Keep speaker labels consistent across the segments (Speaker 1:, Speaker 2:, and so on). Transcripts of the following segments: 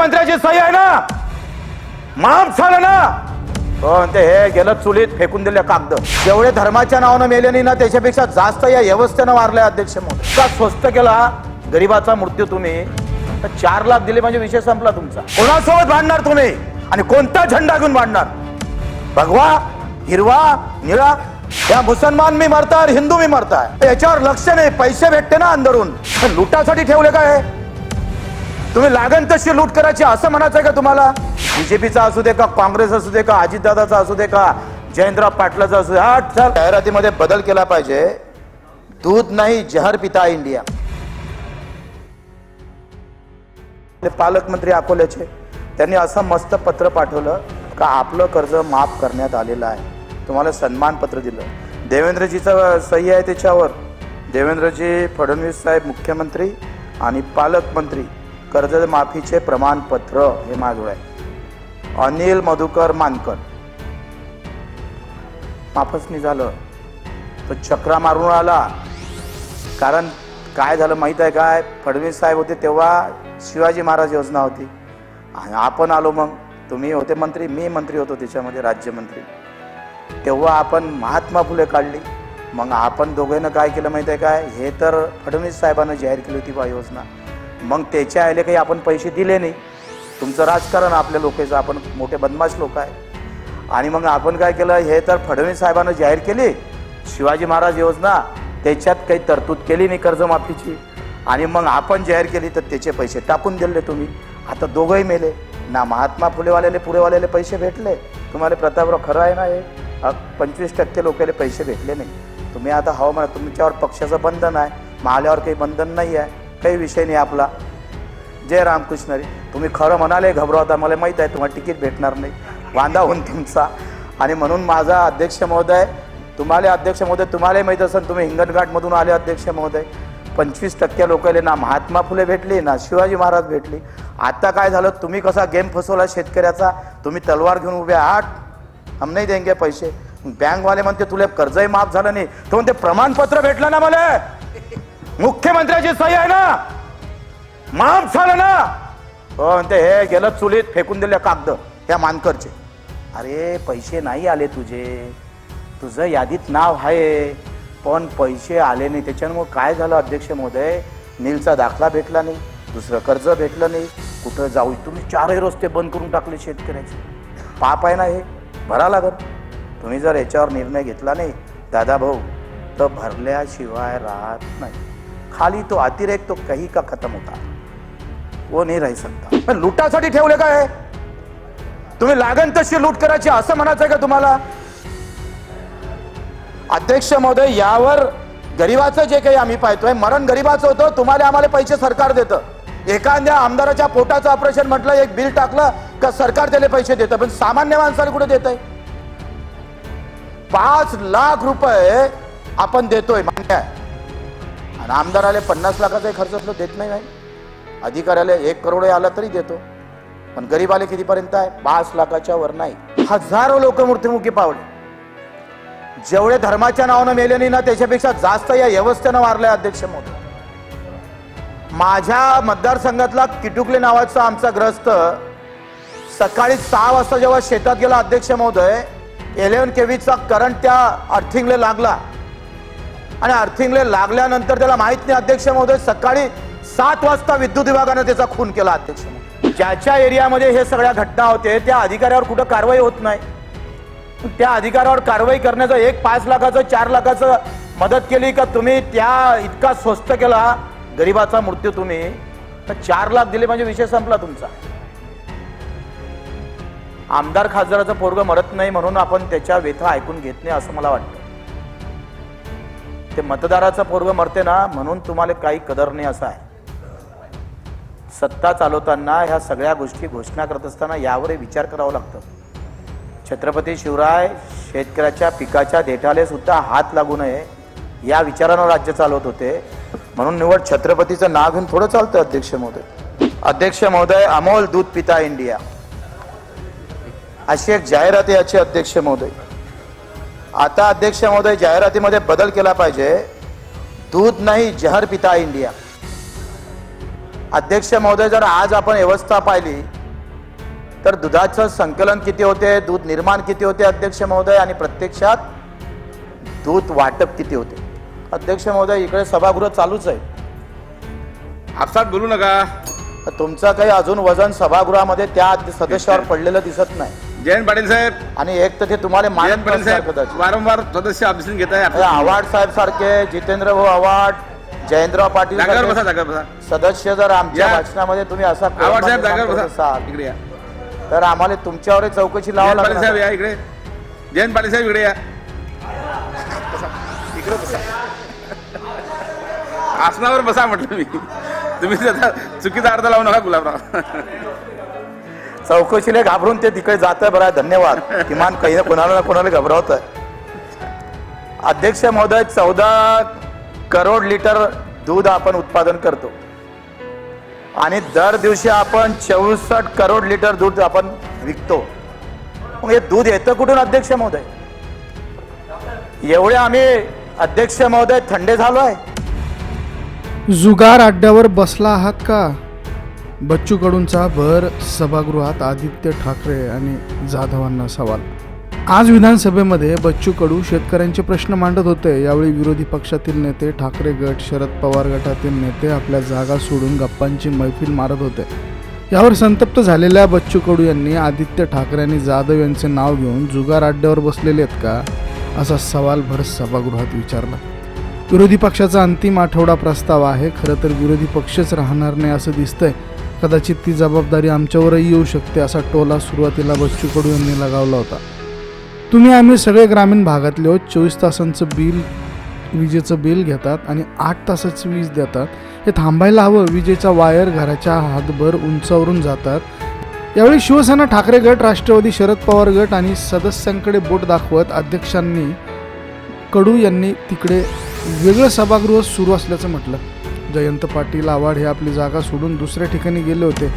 Speaker 1: मुख्यमंत्र्याची सही आहे ना? माफ झालं ना? पण ते हे गेलं चुलीत फेकून दिले कागद. जेवढे धर्माच्या नावानं मेले ना त्याच्यापेक्षा जास्त या व्यवस्थेनं मारलंय अध्यक्ष मोदी का स्वस्त केला? गरीबाचा मृत्यू तुम्ही. तर चार लाख दिले म्हणजे विषय संपला तुमचा. कोणासोबत भांडणार तुम्ही? आणि कोणता झेंडा घेऊन भांडणार? भगवा हिरवा निळा या मुसलमान मी मरताय हिंदू मी मरताय. याच्यावर लक्ष नाही पैसे भेटते ना अंदरून. लुटासाठी ठेवले काय? तुम्ही लागण तशी लूट करायची असं म्हणायचं आहे का तुम्हाला? बीजेपीचा असू दे का काँग्रेस असू दे का अजितदादाचा असू दे का जयंतराव पाटलाचा असू दे हा जाहिरातीमध्ये बदल केला पाहिजे. दूध नाही जहर पिता इंडिया. ते पालकमंत्री अकोल्याचे त्यांनी असं मस्त पत्र पाठवलं का आपलं कर्ज माफ करण्यात आलेलं आहे. तुम्हाला सन्मानपत्र दिलं. देवेंद्रजीचं सही आहे त्याच्यावर. देवेंद्रजी फडणवीस साहेब मुख्यमंत्री आणि पालकमंत्री कर्जमाफीचे प्रमाणपत्र हे माझं आहे. अनिल मधुकर मानकर. माफच नाही झालं. तो चक्रा मारून आला. कारण काय झालं माहीत आहे काय? फडणवीस साहेब होते तेव्हा शिवाजी महाराज योजना होती. आणि आपण आलो मग. तुम्ही होते मंत्री मी मंत्री होतो त्याच्यामध्ये राज्यमंत्री. तेव्हा आपण महात्मा फुले काढली. मग आपण दोघेनं काय केलं माहीत आहे काय? हे तर फडणवीस साहेबांना जाहीर केली होती बा योजना. मग त्याच्या आयले काही आपण पैसे दिले नाही. तुमचं राजकारण आपल्या लोकेचं आपण मोठे बदमाश लोक आहे. आणि मग आपण काय केलं हे तर फडणवीस साहेबांना जाहीर केली. शिवाजी महाराज योजना त्याच्यात काही तरतूद केली नाही कर्जमाफीची. आणि मग आपण जाहीर केली तर त्याचे पैसे टाकून दिले तुम्ही. आता दोघंही मेले. ना महात्मा फुलेवाल्याले पुढेवाल्याले पैसे भेटले. तुम्हाला प्रतापराव खरं आहे ना हे? पंचवीस टक्के लोकांना पैसे भेटले नाही. तुम्ही आता हवामान तुमच्यावर पक्षाचं बंधन आहे. महाल्यावर काही बंधन नाही आहे. काही विषय नाही आपला. जय रामकृष्ण रे. तुम्ही खरं म्हणाले घबरावता मला माहीत आहे तुम्हाला तिकीट भेटणार नाही. वांदा होऊन तुमचा. आणि म्हणून माझा अध्यक्ष महोदय तुम्हाला अध्यक्ष महोदय तुम्हालाही माहीत असेल तुम्ही हिंगणघाटमधून आले अध्यक्ष महोदय. पंचवीस टक्के लोकांना ना महात्मा फुले भेटली ना शिवाजी महाराज भेटली. आता काय झालं तुम्ही कसा गेम फसवला शेतकऱ्याचा? तुम्ही तलवार घेऊन उभे आहात. हम नाही देंगे पैसे. बँकवाले म्हणते तुला कर्जही माफ झालं नाही. तो म्हणते प्रमाणपत्र भेटलं ना मला. मुख्यमंत्र्याची सही आहे ना? माफ झालं ना? पण ते हे गेलं चुलीत फेकून दिले कागद त्या मानकरचे. अरे पैसे नाही आले तुझे. तुझं यादीत नाव आहे. पण पैसे आले नाही. त्याच्यामुळे काय झालं अध्यक्ष महोदय? नीलचा दाखला भेटला नाही. दुसरं कर्ज भेटलं नाही. कुठं जाऊ? तुम्ही चारही रस्ते बंद करून टाकले शेतकऱ्याचे. पाप आहे ना हे? भरा लागत तुम्ही जर याच्यावर निर्णय घेतला नाही दादा भाऊ तर भरल्याशिवाय राहत नाही. खाली तो अतिरेक तो काही का खतम होता। वो नाही राही सकता। पण लुटासाठी ठेवले काय तुम्ही लागण तशी लूट करायची असं म्हणायचं का तुम्हाला? अध्यक्ष महोदय यावर गरीबाचं जे काही आम्ही पाहतोय मरण गरीबाचं होतं तुम्हाला आम्हाला पैसे सरकार देतं. एखाद्या आमदाराच्या पोटाचं ऑपरेशन म्हटलं एक बिल टाकलं का सरकार त्याला पैसे देतं? पण सामान्य माणसाला कुठे देत आहे पाच लाख रुपये आपण देतोय मान्य आहे. आणि आमदाराला पन्नास लाखाचाही खर्च असलो देत नाही नाही अधिकाऱ्याला एक करोड आला तरी देतो. पण गरीबाले कितीपर्यंत आहे? पाच लाखाच्या वर नाही. हजारो लोक मृत्युमुखी पावले. जेवढे धर्माच्या नावानं मेले नाही ना त्याच्यापेक्षा जास्त या व्यवस्थेनं मारले अध्यक्ष मोदी. माझ्या मतदारसंघातला किटुकले नावाचा आमचा ग्रस्त सकाळी सहा वाजता जेव्हा शेतात गेला अध्यक्ष महोदय इलेव्हन केव्हीचा करंट त्या अर्थिंगला लागला. आणि अर्थिंगला लागल्यानंतर त्याला माहीत नाही अध्यक्ष महोदय सकाळी सात वाजता विद्युत विभागाने त्याचा खून केला अध्यक्ष महोदय. ज्याच्या एरियामध्ये हे सगळ्या घटना होते त्या अधिकाऱ्यावर कुठं कारवाई होत नाही. त्या अधिकाऱ्यावर कारवाई करण्याचं एक पाच लाखाचं चार लाखाचं मदत केली का तुम्ही त्या इतका स्वस्त केला? गरीबाचा मृत्यू तुम्ही. तर चार लाख दिले म्हणजे विषय संपला तुमचा. आमदार खासदाराचं पोरग मरत नाही म्हणून आपण त्याच्या व्यथा ऐकून घेत नाही असं मला वाटतं. ते मतदाराचं पोरग मरते ना म्हणून तुम्हाला काही कदर नाही असं आहे. सत्ता चालवताना ह्या सगळ्या गोष्टी घोषणा करत असताना यावरही विचार करावा लागतो. छत्रपती शिवराय शेतकऱ्याच्या पिकाच्या देठाले सुद्धा हात लागू नये या विचारानं राज्य चालवत होते. म्हणून निवड छत्रपतीचं नाव घेऊन थोडं चालतं अध्यक्ष महोदय. अध्यक्ष महोदय अमोल दूध पिता इंडिया. अशी एक जाहिरात याचे याची अध्यक्ष महोदय. आता अध्यक्ष महोदय जाहिरातीमध्ये बदल केला पाहिजे. दूध नाही जहर पिता इंडिया. अध्यक्ष महोदय जर आज आपण व्यवस्था पाहिली तर दुधाचं संकलन किती होते दूध निर्माण किती होते अध्यक्ष महोदय आणि प्रत्यक्षात दूध वाटप किती होते? अध्यक्ष महोदय इकडे सभागृह चालूच आहे.
Speaker 2: आपसात बोलू नका.
Speaker 1: तुमचं काही अजून वजन सभागृहामध्ये त्या सदस्यावर पडलेलं दिसत नाही.
Speaker 2: जयंत पाटील साहेब.
Speaker 1: आणि एक तर ते तुम्हाला
Speaker 2: जयंत
Speaker 1: मानत
Speaker 2: पाटील
Speaker 1: नसणार
Speaker 2: साहेब
Speaker 1: कदाचित.
Speaker 2: वारंवार सदस्य ऑब्जेक्शन घेत आहे
Speaker 1: हे आव्हाड साहेब सारखे जितेंद्र भाऊ आव्हाड जयंतराव पाटील
Speaker 2: जागेवर बसा
Speaker 1: सारखे
Speaker 2: जागेवर बसा.
Speaker 1: सदस्य जर आमच्या
Speaker 2: या.
Speaker 1: भाषणामध्ये तुम्ही असा
Speaker 2: आवाड साहेब
Speaker 1: कोलमाने
Speaker 2: जागेवर
Speaker 1: सांगत
Speaker 2: बसा.
Speaker 1: असाल,
Speaker 2: इकडे या.
Speaker 1: तर आम्हाला तुमच्यावर चौकशी लावा
Speaker 2: जयंत पाटील साहेब
Speaker 1: लागणार
Speaker 2: या इकडे. जयंत पाटील साहेब इकडे या.
Speaker 1: इकडे बसा.
Speaker 2: आसनावर बसा म्हटलं मी. तुम्ही त्याचा चुकीचा अर्थ लावू नका गुलाबराव.
Speaker 1: चौकशीला घाबरून ते तिकडे जात आहे बरं आहे, धन्यवाद. किमान काही ना कोणाला ना कोणाला घबरावत आहे अध्यक्ष महोदय चौदा करोड लिटर दूध आपण उत्पादन करतो. आणि दर दिवशी आपण चौसष्ट करोड लिटर दूध आपण विकतो. मग हे दूध येतं कुठून अध्यक्ष महोदय? एवढे आम्ही अध्यक्ष महोदय थंडे झालो आहे
Speaker 3: जुगार अड्ड्यावर बसला आहात का? बच्चू कडूंचा भर सभागृहात आदित्य ठाकरे आणि जाधवांना सवाल. आज विधानसभेमध्ये बच्चू कडू शेतकऱ्यांचे प्रश्न मांडत होते. यावेळी विरोधी पक्षातील नेते ठाकरे गट शरद पवार गटातील नेते आपल्या जागा सोडून गप्पांची मैफिल मारत होते. यावर संतप्त झालेल्या बच्चू कडू यांनी आदित्य ठाकरे आणि जाधव यांचे नाव घेऊन जुगार अड्ड्यावर बसलेले आहेत का? असा सवाल भर सभागृहात विचारला. विरोधी पक्षाचा अंतिम आठवडा प्रस्ताव आहे. खरं तर विरोधी पक्षच राहणार नाही असं दिसतंय. कदाचित ती जबाबदारी आमच्यावरही येऊ शकते असा टोला सुरुवातीला बच्चू कडू यांनी लगावला होता. तुम्ही आम्ही सगळे ग्रामीण भागातले आहोत चोवीस तासांचं बिल विजेचं बिल घेतात आणि आठ तासाची वीज देतात. हे थांबायला हवं विजेचा वायर घराच्या हातभर उंचावरून जातात. यावेळी शिवसेना ठाकरे गट राष्ट्रवादी शरद पवार गट आणि सदस्यांकडे बोट दाखवत अध्यक्षांनी कडू यांनी तिकडे वेगळं सभागृह सुरू असल्याचं म्हटलं. जयंत पाटील आव्हाड हे आपली जागा सोडून दुसऱ्या ठिकाणी गेले होते.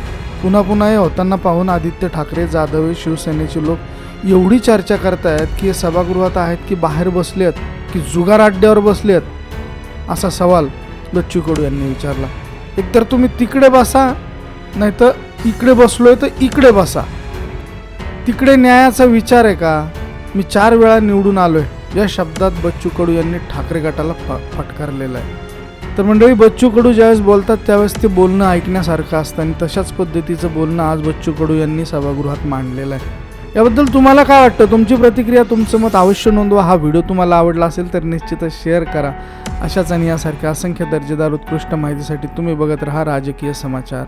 Speaker 3: पुन्हा पुन्हा हे होताना पाहून आदित्य ठाकरे जाधव हे शिवसेनेचे लोक एवढी चर्चा करतायत की हे सभागृहात आहेत की बाहेर बसले आहेत की जुगार अड्ड्यावर बसले आहेत असा सवाल बच्चू कडू यांनी विचारला. एकतर तुम्ही तिकडे बसा नाहीतर इकडे बसलोय तर इकडे बसा. तिकडे न्यायाचा विचार आहे का? मी चार वेळा निवडून आलोय. या शब्दात बच्चू कडू यांनी ठाकरे गटाला फ फटकारलेला आहे. तर मंडळी बच्चू कडू ज्यावेळेस बोलतात त्यावेळेस ते बोलणं ऐकण्यासारखं असतं आणि तशाच पद्धतीचं बोलणं आज बच्चू कडू यांनी सभागृहात मांडलेलं आहे. याबद्दल तुम्हाला काय वाटतं? तुमची प्रतिक्रिया तुमचं मत अवश्य नोंदवा. हा व्हिडिओ तुम्हाला आवडला असेल तर निश्चितच शेअर करा. अशाच आणि यासारख्या असंख्य दर्जेदार उत्कृष्ट माहितीसाठी तुम्ही बघत राहा राजकीय समाचार.